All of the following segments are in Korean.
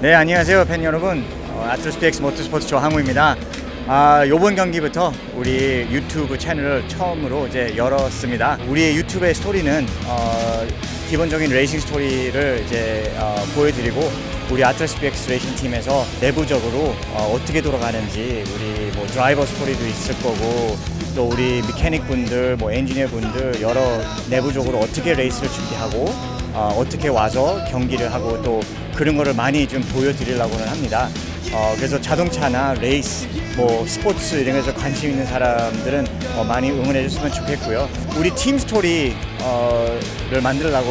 네 안녕하세요 팬 여러분 어, PX 모터스포츠 조항우입니다. 아 요번 경기부터 우리 유튜브 채널을 처음으로 이제 열었습니다. 우리 유튜브의 스토리는 어, 기본적인 레이싱 스토리를 이제 어, 보여드리고 우리 PX 레이싱 팀에서 내부적으로 어, 떻게 돌아가는지 우리 뭐 드라이버 스토리도 있을 거고 또 우리 미케닉 분들 뭐 엔지니어 분들 여러 내부적으로 어떻게 레이스를 준비하고 어, 어떻게 와서 경기를 하고 또 그런 거를 많이 좀 보여드리려고는 합니다. 어, 그래서 자동차나 레이스, 뭐 스포츠 이런 것에 관심 있는 사람들은 어, 많이 응원해 줬으면 좋겠고요. 우리 팀 스토리를 만들려고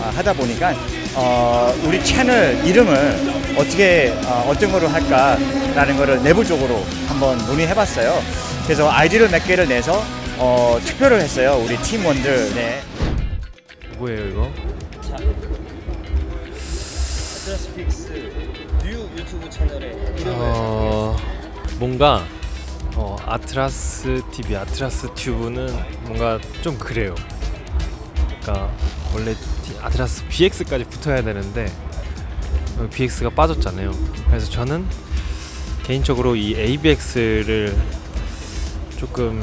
어, 하다 보니까 어, 우리 채널 이름을 어떻게 어, 어떤 거로 할까라는 거를 내부적으로 한번 논의해봤어요. 그래서 아이디를 몇 개를 내서 어, 투표를 했어요. 우리 팀원들. 네. 뭐예요 이거? 자, 아트라스픽스 뉴 유튜브 채널의 이름을 어 뭔가 어 아트라스 TV, 아트라스 튜브는 뭔가 좀 그래요. 그러니까 원래 티- 아트라스 BX까지 붙어야 되는데 어, BX가 빠졌잖아요. 그래서 저는 개인적으로 이 ABX를 조금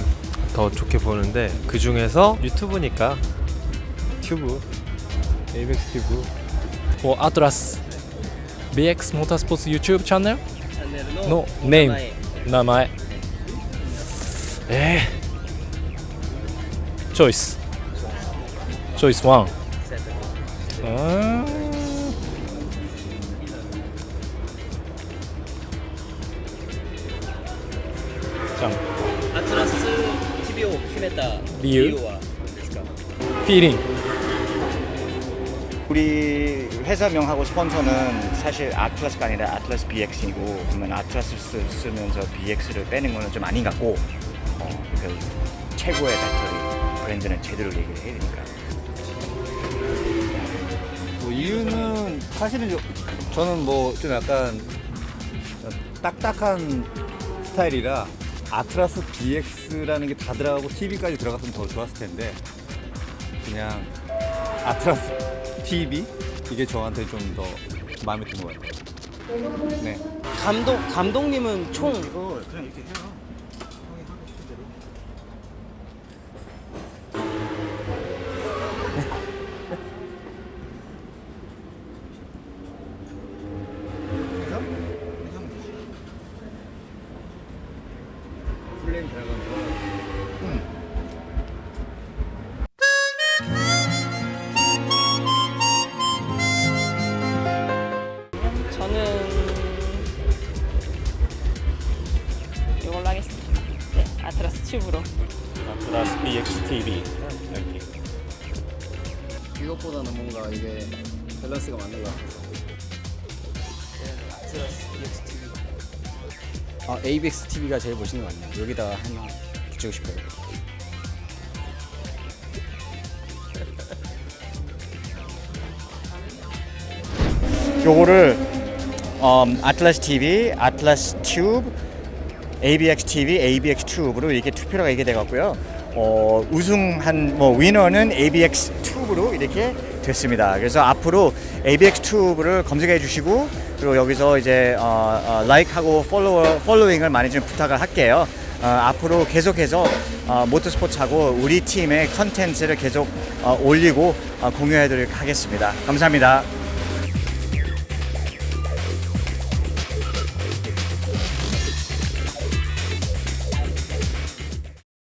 더 좋게 보는데 그 중에서 유튜브니까 튜브 ABX 튜브 for Atlas BX モータースポーツ YouTube チャンネルのネーム名前えー、チョイスチョイス1うんじゃんアトラスを決めた理由はフィーリング 우리 회사명하고 스폰서는 사실 아틀라스가 아니라 아틀라스 BX이고 그러면 아틀라스 쓰- 쓰면서 BX를 빼는 거는 좀 아닌 것 같고 어, 그 최고의 배터리 브랜드는 제대로 얘기를 해야 되니까. 뭐 이유는 사실은 저, 저는 뭐 좀 약간 딱딱한 스타일이라 아트라스 BX라는 게 다 들어가고 TV까지 들어갔으면 더 좋았을 텐데 그냥 아트라스 TV 이게 저한테 좀 더 마음에 든 것 같아요. 네. 감독 감독님은 총 이거 그냥 이렇게 해요 플레임 들어간 거. 저 튜브로. 아트라스 BX TV 이렇게 이것보다는 뭔가 이게 밸런스가 맞는 것 같아서 아트라스 BX TV 아, ABX TV가 제일 멋있는 것 같네요. 여기다가 하나 붙이고 싶어요. 요거를 음, 아틀라스 TV, 아틀라스 튜브, ABX TV, ABX 튜브로 이렇게 투표가 이게 돼갖고요. 어, 우승한 뭐 위너는 ABX 튜브로 이렇게 됐습니다. 그래서 앞으로 ABX 튜브를 검색해 주시고 그리고 여기서 이제 어, 어, 라이크하고 팔로워 팔로잉을 많이 좀 부탁을 할게요. 어, 앞으로 계속해서 어, 모터스포츠하고 우리 팀의 컨텐츠를 계속 어, 올리고 어, 공유해 드리도록 하겠습니다. 감사합니다.